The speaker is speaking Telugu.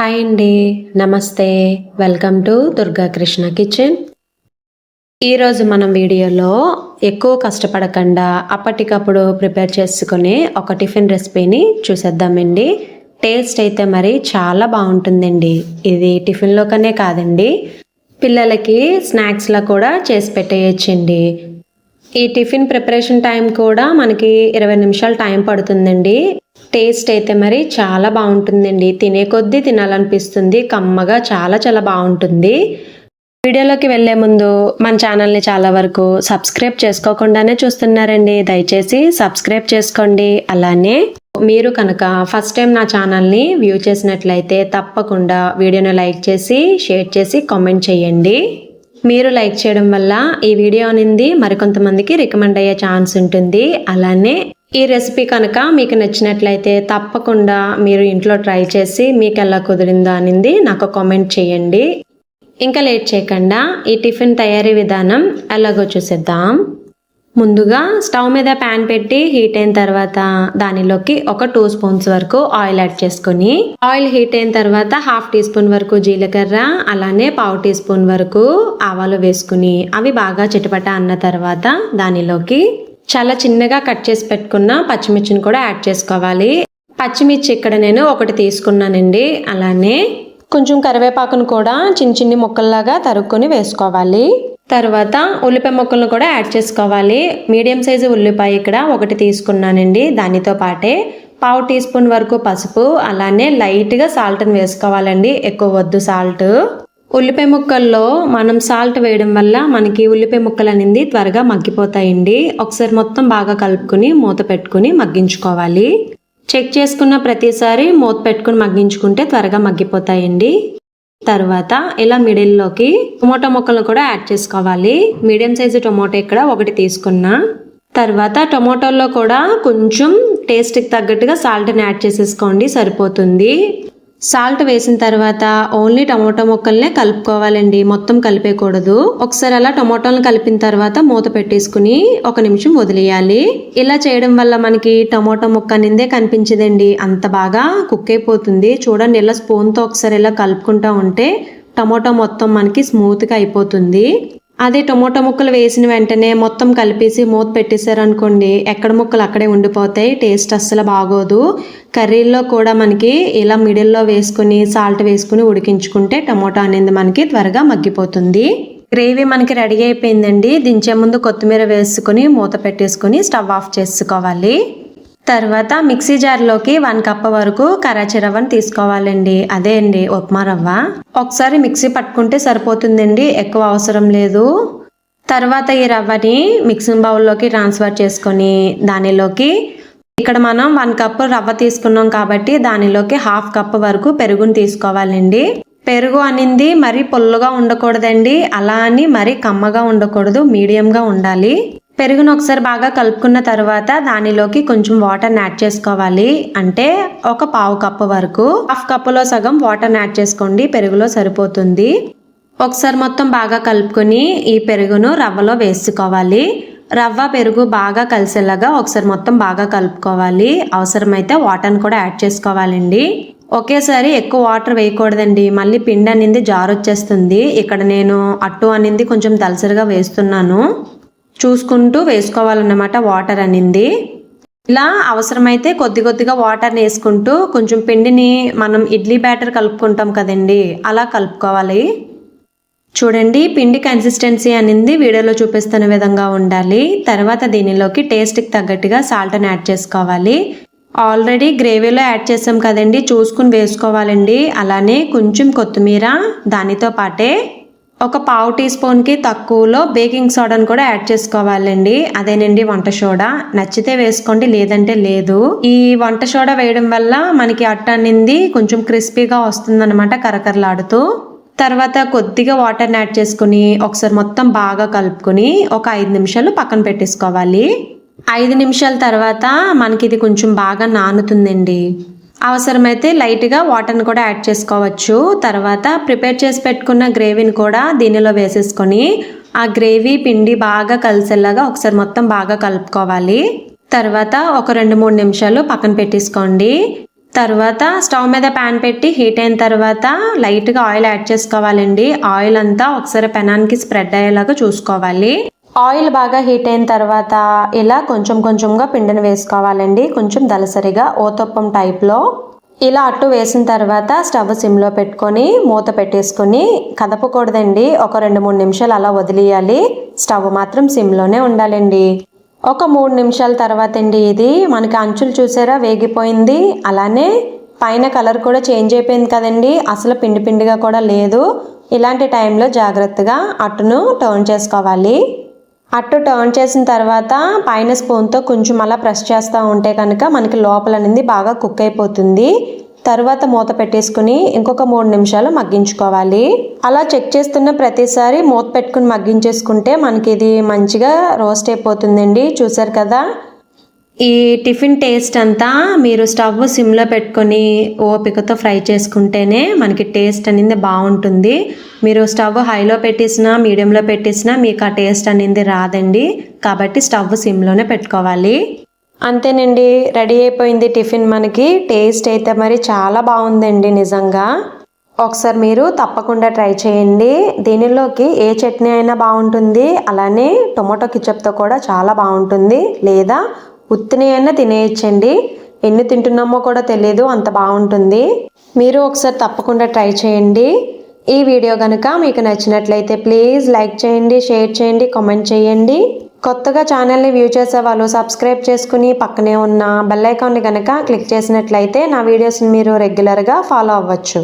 హాయ్ అండి. నమస్తే. Welcome to Durga Krishna kitchen. ఈరోజు మనం వీడియోలో ఎక్కువ కష్టపడకుండా అప్పటికప్పుడు ప్రిపేర్ చేసుకునే ఒక టిఫిన్ రెసిపీని చూసేద్దామండి. టేస్ట్ అయితే మరి చాలా బాగుంటుందండి. ఇది టిఫిన్లోకనే కాదండి. పిల్లలకి స్నాక్స్లా కూడా చేసి పెట్టేయచ్చండి. ఈ టిఫిన్ ప్రిపరేషన్ టైం కూడా మనకి ఇరవై నిమిషాలు టైం పడుతుందండి. టేస్ట్ అయితే మరి చాలా బాగుంటుందండి. తినే కొద్దీ తినాలనిపిస్తుంది. కమ్మగా చాలా చాలా బాగుంటుంది. వీడియోలోకి వెళ్ళే ముందు మన ఛానల్ని చాలా వరకు సబ్స్క్రైబ్ చేసుకోకుండానే చూస్తున్నారండి. దయచేసి సబ్స్క్రైబ్ చేసుకోండి. అలానే మీరు కనుక ఫస్ట్ టైం నా ఛానల్ని వ్యూ చేసినట్లయితే తప్పకుండా వీడియోని లైక్ చేసి షేర్ చేసి కామెంట్ చేయండి. మీరు లైక్ చేయడం వల్ల ఈ వీడియో అనేది మరికొంతమందికి రికమెండ్ అయ్యే ఛాన్స్ ఉంటుంది. అలానే ఈ రెసిపీ కనుక మీకు నచ్చినట్లయితే తప్పకుండా మీరు ఇంట్లో ట్రై చేసి మీకు ఎలా కుదిరిందో అనేది నాకు కామెంట్ చేయండి. ఇంకా లేట్ చేయకుండా ఈ టిఫిన్ తయారీ విధానం ఎలాగో చూసేద్దాం. ముందుగా స్టవ్ మీద ప్యాన్ పెట్టి హీట్ అయిన తర్వాత దానిలోకి ఒక టూ స్పూన్స్ వరకు ఆయిల్ యాడ్ చేసుకొని ఆయిల్ హీట్ అయిన తర్వాత హాఫ్ టీ స్పూన్ వరకు జీలకర్ర అలానే పావు టీ స్పూన్ వరకు ఆవాలు వేసుకుని అవి బాగా చిటపట అన్న తర్వాత దానిలోకి చాలా చిన్నగా కట్ చేసి పెట్టుకున్న పచ్చిమిర్చిని కూడా యాడ్ చేసుకోవాలి. పచ్చిమిర్చి ఇక్కడ నేను ఒకటి తీసుకున్నానండి. అలానే కొంచెం కరివేపాకును కూడా చిన్న చిన్ని ముక్కల్లాగా తరుక్కొని వేసుకోవాలి. తర్వాత ఉల్లిపాయ ముక్కలను కూడా యాడ్ చేసుకోవాలి. మీడియం సైజు ఉల్లిపాయ ఇక్కడ ఒకటి తీసుకున్నానండి. దానితో పాటే పావు టీ స్పూన్ వరకు పసుపు అలానే లైట్గా సాల్ట్ని వేసుకోవాలండి. ఎక్కువ వద్దు సాల్ట్. ఉల్లిపాయ ముక్కల్లో మనం సాల్ట్ వేయడం వల్ల మనకి ఉల్లిపాయ ముక్కలు అనేది త్వరగా మగ్గిపోతాయండి. ఒకసారి మొత్తం బాగా కలుపుకుని మూత పెట్టుకుని మగ్గించుకోవాలి. చెక్ చేసుకున్న ప్రతిసారి మూత పెట్టుకుని మగ్గించుకుంటే త్వరగా మగ్గిపోతాయండి. తర్వాత ఇలా మిడిల్లోకి టొమాటో ముక్కలను కూడా యాడ్ చేసుకోవాలి. మీడియం సైజు టొమాటో ఇక్కడ ఒకటి తీసుకున్నా. తర్వాత టొమాటోల్లో కూడా కొంచెం టేస్ట్కి తగ్గట్టుగా సాల్ట్ని యాడ్ చేసేసుకోండి సరిపోతుంది. సాల్ట్ వేసిన తర్వాత ఓన్లీ టమాటో ముక్కల్నే కలుపుకోవాలండి. మొత్తం కలిపేయకూడదు ఒకసారి అలా టమాటోలను కలిపిన తర్వాత మూత పెట్టేసుకుని ఒక నిమిషం వదిలేయాలి. ఇలా చేయడం వల్ల మనకి టమాటో ముక్క నిందే కనిపించదండి. అంత బాగా కుక్ అయిపోతుంది. చూడండి ఇలా స్పూన్తో ఒకసారి ఇలా కలుపుకుంటా ఉంటే టమాటో మొత్తం మనకి స్మూత్గా అయిపోతుంది. అదే టొమాటో ముక్కలు వేసిన వెంటనే మొత్తం కలిపేసి మూత పెట్టేశారనుకోండి ఎక్కడ ముక్కలు అక్కడే ఉండిపోతాయి టేస్ట్ అస్సలు బాగోదు. కర్రీల్లో కూడా మనకి ఇలా మిడిల్లో వేసుకుని సాల్ట్ వేసుకుని ఉడికించుకుంటే టమోటా అనేది మనకి త్వరగా మగ్గిపోతుంది. గ్రేవీ మనకి రెడీ అయిపోయిందండి. దించే ముందు కొత్తిమీర వేసుకుని మూత పెట్టేసుకుని స్టవ్ ఆఫ్ చేసుకోవాలి. తర్వాత మిక్సీ జార్లోకి వన్ కప్ వరకు కరాచీ రవ్వను తీసుకోవాలండి. అదే అండి ఉప్మా రవ్వ. ఒకసారి మిక్సీ పట్టుకుంటే సరిపోతుందండి ఎక్కువ అవసరం లేదు. తర్వాత ఈ రవ్వని మిక్సింగ్ బౌల్లోకి ట్రాన్స్ఫర్ చేసుకొని దానిలోకి ఇక్కడ మనం వన్ కప్ రవ్వ తీసుకున్నాం కాబట్టి దానిలోకి హాఫ్ కప్ వరకు పెరుగును తీసుకోవాలండి. పెరుగు అనింది మరీ పొల్లుగా ఉండకూడదండి. అలా అని మరీ కమ్మగా ఉండకూడదు మీడియంగా ఉండాలి. పెరుగును ఒకసారి బాగా కలుపుకున్న తర్వాత దానిలోకి కొంచెం వాటర్ని యాడ్ చేసుకోవాలి. అంటే ఒక పావు కప్పు వరకు హాఫ్ కప్పులో సగం వాటర్ని యాడ్ చేసుకోండి. పెరుగులో సరిపోతుంది. ఒకసారి మొత్తం బాగా కలుపుకొని ఈ పెరుగును రవ్వలో వేసుకోవాలి. రవ్వ పెరుగు బాగా కలిసేలాగా ఒకసారి మొత్తం బాగా కలుపుకోవాలి. అవసరమైతే వాటర్ని కూడా యాడ్ చేసుకోవాలండి. ఒకేసారి ఎక్కువ వాటర్ వేయకూడదండి. మళ్ళీ పిండి అనేది జారు వచ్చేస్తుంది ఇక్కడ నేను అట్టు అనేది కొంచెం దలసరిగా వేస్తున్నాను. చూసుకుంటూ వేసుకోవాలన్నమాట వాటర్ అనింది. ఇలా అవసరమైతే కొద్ది కొద్దిగా వాటర్ని వేసుకుంటూ కొంచెం పిండిని మనం ఇడ్లీ బ్యాటర్ కలుపుకుంటాం కదండి అలా కలుపుకోవాలి. చూడండి పిండి కన్సిస్టెన్సీ అనేది వీడియోలో చూపిస్తున్న విధంగా ఉండాలి. తర్వాత దీనిలోకి టేస్ట్కి తగ్గట్టుగా సాల్ట్ని యాడ్ చేసుకోవాలి. ఆల్రెడీ గ్రేవీలో యాడ్ చేసాం కదండి చూసుకుని వేసుకోవాలండి. అలానే కొంచెం కొత్తిమీర దానితో పాటే ఒక పావు టీ స్పూన్కి తక్కువలో బేకింగ్ సోడాను కూడా యాడ్ చేసుకోవాలండి. అదేనండి వంట సోడా. నచ్చితే వేసుకోండి లేదంటే లేదు. ఈ వంట సోడా వేయడం వల్ల మనకి అట్ట అనేది కొంచెం క్రిస్పీగా వస్తుందన్నమాట కరకరలాడుతూ. తర్వాత కొద్దిగా వాటర్ని యాడ్ చేసుకుని ఒకసారి మొత్తం బాగా కలుపుకొని ఒక ఐదు నిమిషాలు పక్కన పెట్టేసుకోవాలి. ఐదు నిమిషాల తర్వాత మనకి ఇది కొంచెం బాగా నానుతుందండి. అవసరమైతే లైట్గా వాటర్ని కూడా యాడ్ చేసుకోవచ్చు. తర్వాత ప్రిపేర్ చేసి పెట్టుకున్న గ్రేవీని కూడా దీనిలో వేసేసుకొని ఆ గ్రేవీ పిండి బాగా కలిసేలాగా ఒకసారి మొత్తం బాగా కలుపుకోవాలి. తర్వాత ఒక రెండు మూడు నిమిషాలు పక్కన పెట్టేసుకోండి. తర్వాత స్టవ్ మీద ప్యాన్ పెట్టి హీట్ అయిన తర్వాత లైట్గా ఆయిల్ యాడ్ చేసుకోవాలండి. ఆయిల్ అంతా ఒకసారి పెనానికి స్ప్రెడ్ అయ్యేలాగా చూసుకోవాలి. ఆయిల్ బాగా హీట్ అయిన తర్వాత ఇలా కొంచెం కొంచెంగా పిండిని వేసుకోవాలండి. కొంచెం దలసరిగా ఓతప్పం టైప్లో ఇలా అట్టు వేసిన తర్వాత స్టవ్ సిమ్లో పెట్టుకొని మూత పెట్టేసుకొని కదపకూడదండి. ఒక రెండు మూడు నిమిషాలు అలా వదిలేయాలి. స్టవ్ మాత్రం సిమ్లోనే ఉండాలండి. ఒక మూడు నిమిషాల తర్వాత అండి ఇది. మనకి అంచులు చూసారా? వేగిపోయింది. అలానే పైన కలర్ కూడా చేంజ్ అయిపోయింది కదండి. అసలు పిండి పిండిగా కూడా లేదు. ఇలాంటి టైంలో జాగ్రత్తగా అట్టును టర్న్ చేసుకోవాలి. అట్టు టర్న్ చేసిన తర్వాత పైన స్పూన్తో కొంచెం అలా ప్రెస్ చేస్తూ ఉంటే కనుక మనకి లోపల అనేది బాగా కుక్ అయిపోతుంది. తర్వాత మూత పెట్టేసుకుని ఇంకొక మూడు నిమిషాలు మగ్గించుకోవాలి. అలా చెక్ చేస్తున్న ప్రతిసారి మూత పెట్టుకుని మగ్గించేసుకుంటే మనకి ఇది మంచిగా రోస్ట్ అయిపోతుందండి. చూసారు కదా? ఈ టిఫిన్ టేస్ట్ అంతా మీరు స్టవ్ సిమ్లో పెట్టుకొని ఓపికతో ఫ్రై చేసుకుంటేనే మనకి టేస్ట్ అనేది బాగుంటుంది. మీరు స్టవ్ హైలో పెట్టేసినా మీడియంలో పెట్టేసినా మీకు ఆ టేస్ట్ అనేది రాదండి. కాబట్టి స్టవ్ సిమ్లోనే పెట్టుకోవాలి. అంతేనండి రెడీ అయిపోయింది టిఫిన్ మనకి. టేస్ట్ అయితే మరి చాలా బాగుందండి నిజంగా. ఒకసారి మీరు తప్పకుండా ట్రై చేయండి. దీనిలోకి ఏ చట్నీ అయినా బాగుంటుంది. అలానే టొమాటో కిచప్తో కూడా చాలా బాగుంటుంది. లేదా ఉత్తిని అయినా తినేయచ్చండి. ఎన్ని తింటున్నామో కూడా తెలియదు అంత బాగుంటుంది. మీరు ఒకసారి తప్పకుండా ట్రై చేయండి. ఈ వీడియో కనుక మీకు నచ్చినట్లయితే ప్లీజ్ లైక్ చేయండి షేర్ చేయండి కామెంట్ చేయండి. కొత్తగా ఛానల్ని వ్యూ చేసే వాళ్ళు సబ్స్క్రైబ్ చేసుకుని పక్కనే ఉన్న బెల్ ఐకాన్ని కనుక క్లిక్ చేసినట్లయితే నా వీడియోస్ని మీరు రెగ్యులర్గా ఫాలో అవ్వచ్చు.